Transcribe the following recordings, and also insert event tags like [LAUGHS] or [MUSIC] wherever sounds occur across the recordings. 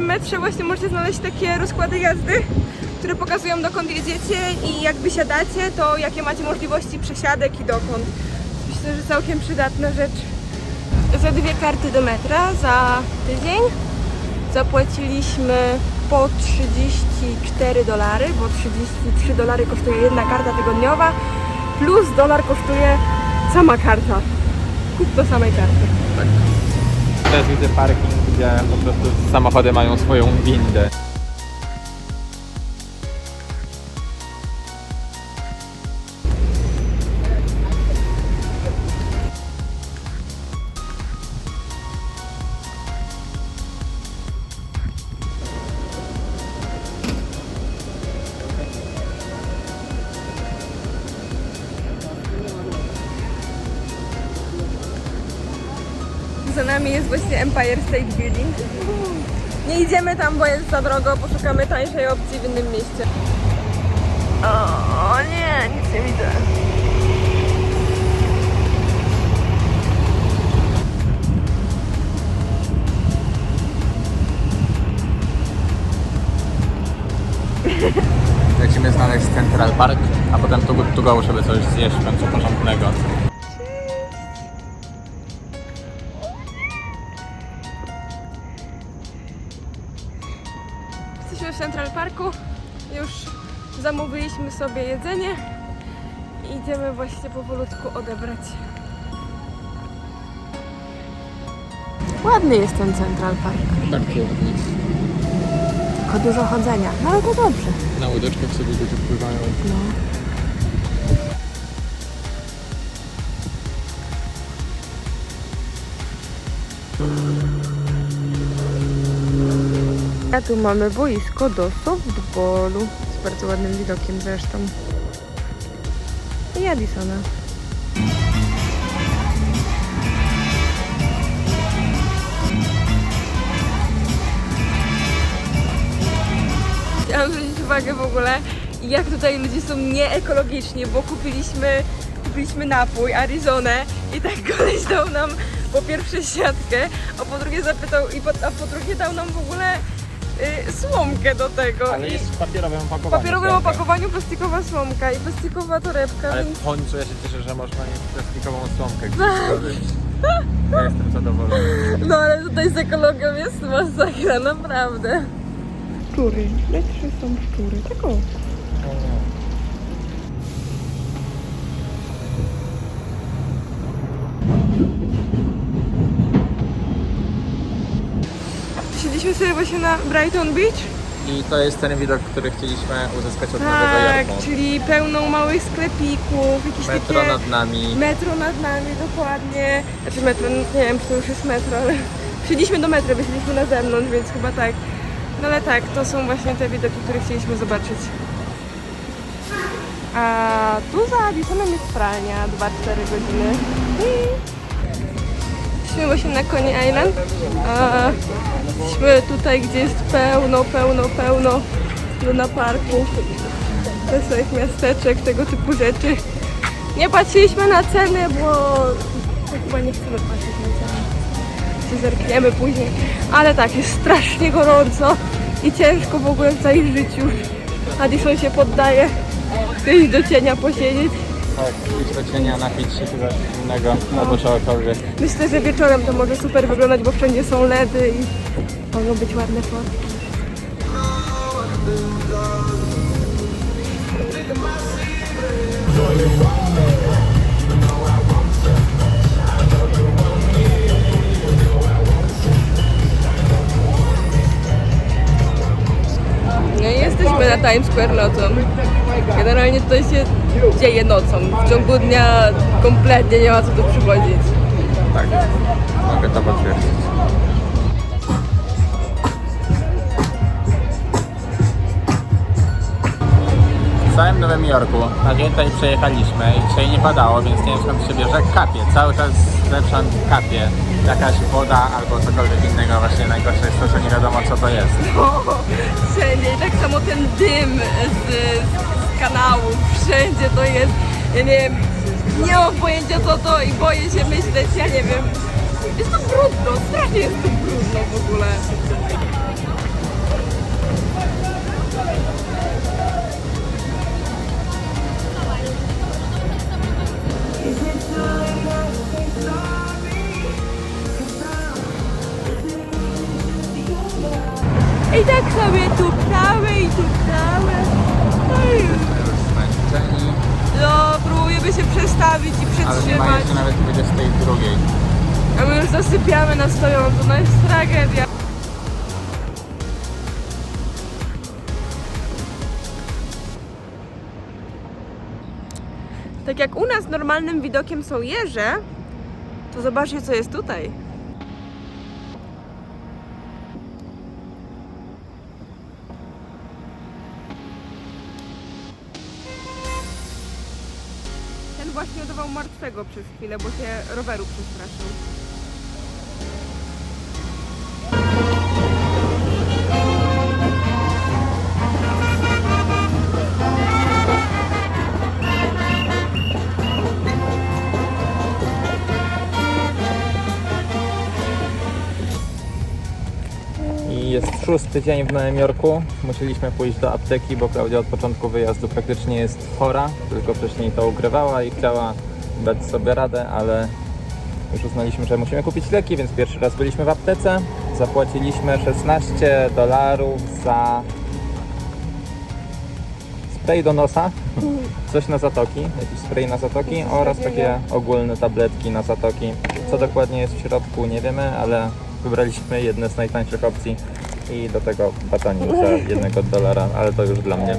w metrze właśnie możecie znaleźć takie rozkłady jazdy, które pokazują dokąd jedziecie i jak wysiadacie, to jakie macie możliwości przesiadek i dokąd. Myślę, że całkiem przydatna rzecz. Za dwie karty do metra za tydzień zapłaciliśmy po 34 dolary, bo 33 dolary kosztuje jedna karta tygodniowa, plus dolar kosztuje sama karta. Kup do samej karty. Teraz widzę parking, gdzie po prostu samochody mają swoją windę. Właśnie Empire State Building. Nie idziemy tam, bo jest za drogo, poszukamy tańszej opcji w innym mieście. O nie, nic nie widzę. Lecimy znaleźć Central Park, a potem tu, tu go, żeby coś zjeść w końcu porządnego. Zamówiliśmy sobie jedzenie i idziemy właśnie powolutku odebrać. Ładny jest ten Central Park. Tak ładnie. Tylko dużo chodzenia. No ale to dobrze. Na łódeczkach sobie ludzie pływają. No. A tu mamy boisko do softballu bardzo ładnym widokiem zresztą. I Addisona. Chciałam zwrócić uwagę w ogóle, jak tutaj ludzie są nieekologiczni, bo kupiliśmy, kupiliśmy napój, Arizonę i tak [LAUGHS] koleś dał nam po pierwsze siatkę, a po drugie zapytał, i po, a po drugie dał nam w ogóle y, słomkę do tego. Ale I jest w papierowym w opakowaniu. papierowym słomka. opakowaniu plastikowa słomka i plastikowa torebka, Ale więc w końcu ja się cieszę, że można mieć plastikową słomkę gdzieś [LAUGHS] zdobyć. Ja jestem zadowolony. no ale tutaj z ekologią jest masakra, naprawdę. Szczury, lepsze są szczury, tak o. Siedliśmy sobie właśnie na Brighton Beach. I to jest ten widok, który chcieliśmy uzyskać od Nowego Tak, Jorku. czyli pełną małych sklepików, jakieś Metro takie... nad nami. Metro nad nami, dokładnie. Znaczy metro, nie wiem czy to już jest metro, ale [LAUGHS] przyszliśmy do metra, wyszliśmy na zewnątrz, więc chyba tak. No ale tak, to są właśnie te widoki, które chcieliśmy zobaczyć. A tu za Addisonem jest pralnia, 2-4 godziny. Jesteśmy właśnie na Coney Island. A jesteśmy tutaj, gdzie jest pełno, pełno, pełno Luna Parku. Wesołych miasteczek, tego typu rzeczy. Nie patrzyliśmy na ceny, bo chyba nie chcemy patrzeć na ceny. Się zerkniemy później. Ale tak, jest strasznie gorąco i ciężko w ogóle w całym życiu. Addison się poddaje. Wyjść do cienia posiedzieć. Tak, iść do cienia, napić się czegoś innego albo czegokolwiek. Myślę, że wieczorem to może super wyglądać, bo wszędzie są LEDy i mogą być ładne fotki. No i jesteśmy na Times Square nocą. Generalnie tutaj się dzieje nocą. W ciągu dnia kompletnie nie ma co tu przychodzić. Tak, mogę to potwierdzić. W całym Nowym Jorku na dzień tutaj przejechaliśmy i dzisiaj nie padało, więc nie wiem skąd się bierze. Kapie, cały czas zewsząd kapie. Jakaś woda albo cokolwiek innego. Właśnie najgorsze jest to, że nie wiadomo co to jest. O, [LAUGHS] wszędzie. I tak samo ten dym z, z kanałów wszędzie to jest. Ja nie wiem, nie mam pojęcia co to i boję się myśleć, ja nie wiem. Jest to brudno, strasznie jest to brudno w ogóle. I tak sobie tu prawe i tu prawe. Ale nie ma wytrzymać. jeszcze nawet 22. A my już zasypiamy na stojąco, no jest tragedia. Tak jak u nas normalnym widokiem są jeże, to zobaczcie co jest tutaj. Właśnie udawał martwego przez chwilę, bo się roweru przestraszył. Szósty dzień w Nowym Jorku. Musieliśmy pójść do apteki, bo Klaudia od początku wyjazdu praktycznie jest chora, tylko wcześniej to ukrywała i chciała dać sobie radę, ale już uznaliśmy, że musimy kupić leki, więc pierwszy raz byliśmy w aptece. Zapłaciliśmy 16 dolarów za spray do nosa, coś na zatoki, jakiś spray na zatoki oraz takie ogólne tabletki na zatoki. Co dokładnie jest w środku nie wiemy, ale wybraliśmy jedne z najtańszych opcji i do tego batonik za [LAUGHS] jednego dolara, ale to już dla mnie.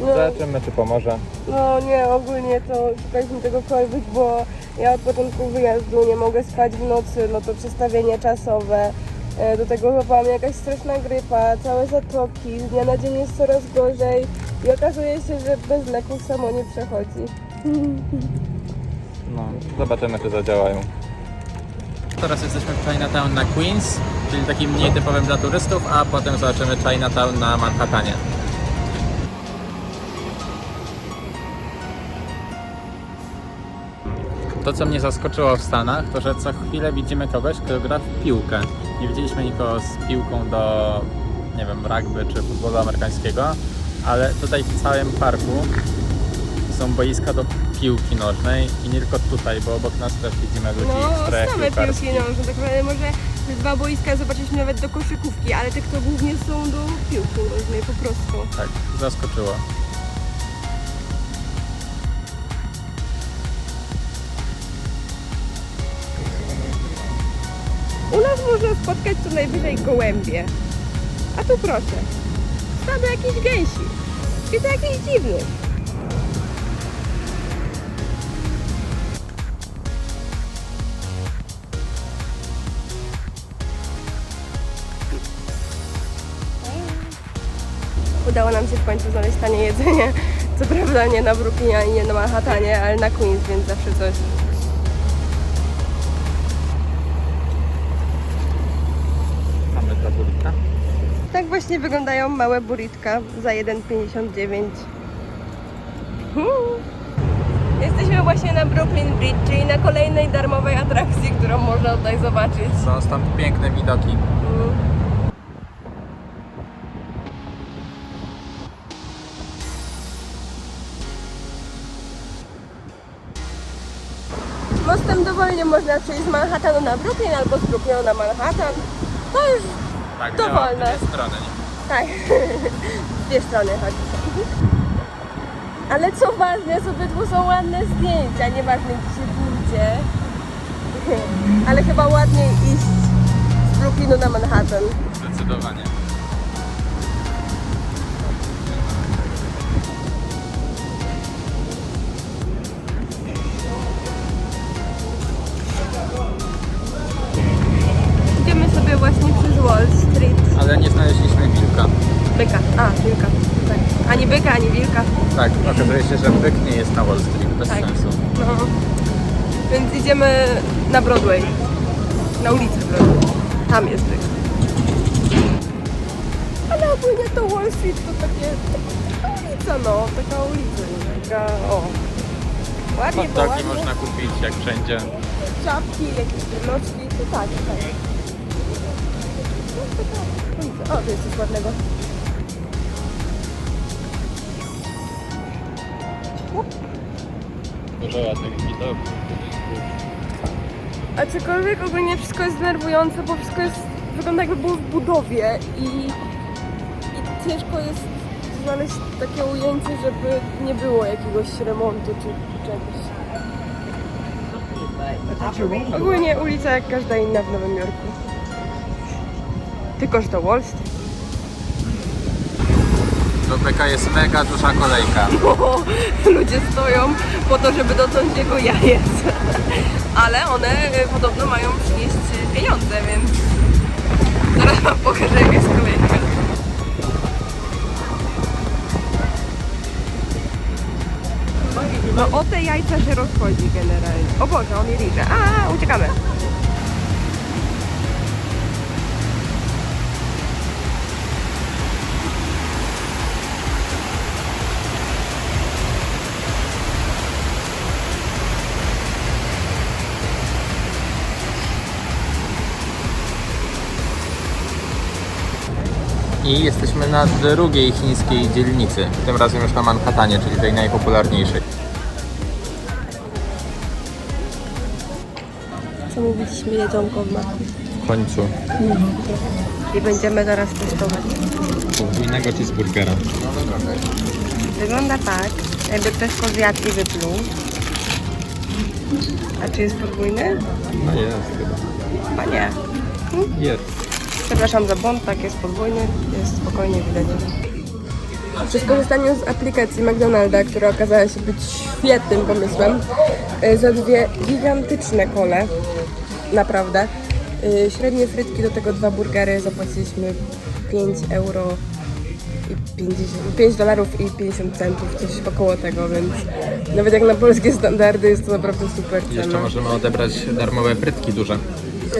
No, Zobaczymy czy pomoże. no nie, ogólnie to szukaliśmy tegokolwiek, bo ja od początku wyjazdu nie mogę spać w nocy, no to przestawienie czasowe. E, Do tego złapała mnie jakaś straszna grypa, całe zatoki, z dnia na dzień jest coraz gorzej i okazuje się, że bez leków samo nie przechodzi. No, zobaczymy czy zadziałają. Teraz jesteśmy w Chinatown na Queens, czyli takim mniej typowym dla turystów, a potem zobaczymy Chinatown na Manhattanie. To, co mnie zaskoczyło w Stanach, to że co chwilę widzimy kogoś, kto gra w piłkę. Nie widzieliśmy nikogo z piłką do, nie wiem, rugby czy futbolu amerykańskiego, ale tutaj w całym parku są boiska do piłki nożnej i nie tylko tutaj, bo obok nas też widzimy ludzi w No, strojach same piłki nożne, tak naprawdę może te dwa boiska zobaczyliśmy nawet do koszykówki, ale te, kto głównie są do piłki nożnej po prostu. Tak, zaskoczyło. U nas można spotkać co najwyżej gołębie. A tu proszę. Stado jakichś gęsi. I to jakiś dziwny. Udało nam się w końcu znaleźć tanie jedzenie. Co prawda nie na Brooklynie ani nie na Manhattanie, ale na Queens, więc zawsze coś. Mamy burika. Tak właśnie wyglądają małe buritka za 1,59. Hmm. Jesteśmy właśnie na Brooklyn Bridge, czyli na kolejnej darmowej atrakcji, którą można tutaj zobaczyć. Są stąd piękne widoki. Mm. Mostem dowolnie można przejść z Manhattanu na Brooklyn albo z Brooklynu na Manhattan. To już Tak, To działa w wolne. dwie strony. Tak, [LAUGHS] dwie strony chodzi. Ale co ważne, z obydwu są ładne zdjęcia, nieważne gdzie się pójdzie. [LAUGHS] Ale chyba ładniej iść z Brooklynu na Manhattan. Zdecydowanie. Okazuje się, że byk nie jest na Wall Street, bez Tak. sensu. No. Więc idziemy na Broadway. Na ulicę Broadway. Tam jest byk. Ale ogólnie to Wall Street to takie... Taka ulica, no. Taka ulica. Taka, o. Ładnie, Hot bo dogi ładnie. można kupić jak wszędzie. Czapki, jakieś bryleczki. To tak, tak. No, taka ulica. O, tu jest coś ładnego. Dużo ładnych widoków. Aczkolwiek ogólnie wszystko jest denerwujące, bo wszystko jest, wygląda jakby było w budowie i, i ciężko jest znaleźć takie ujęcie, żeby nie było jakiegoś remontu czy czegoś. Ogólnie ulica jak każda inna w Nowym Jorku. Tylko, że to Wall Street. Do jest mega duża kolejka. [LAUGHS] Ludzie stoją po to, żeby dotknąć jego jajec. [LAUGHS] Ale one y, podobno mają przynieść pieniądze, więc [LAUGHS] zaraz wam pokażę jak jest kolejka. No o te jajca się rozchodzi generalnie. O Boże, on je liże. A, uciekamy. I jesteśmy na drugiej chińskiej dzielnicy. Tym razem już na Manhattanie, czyli tej najpopularniejszej. Zamówiliśmy jedzonko w maku. W końcu I będziemy teraz testować. podwójnego cheeseburgera. Wygląda tak, jakby ktoś zjadł i wypluł. A czy jest podwójny? No jest chyba. Chyba nie. Jest. Przepraszam za błąd, tak jest podwójny, jest spokojnie widać. Przy skorzystaniu z aplikacji McDonalda, która okazała się być świetnym pomysłem, y, za dwie gigantyczne kole, naprawdę, y, średnie frytki do tego dwa burgery zapłaciliśmy 5 euro i 50, 5 dolarów i 50 centów, coś około tego, więc nawet jak na polskie standardy jest to naprawdę super Jeszcze cena możemy odebrać darmowe frytki duże.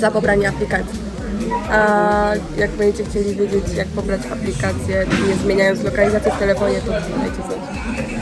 za pobranie aplikacji. A jak będziecie chcieli wiedzieć, jak pobrać aplikację, nie zmieniając lokalizacji w telefonie, to dajcie znać.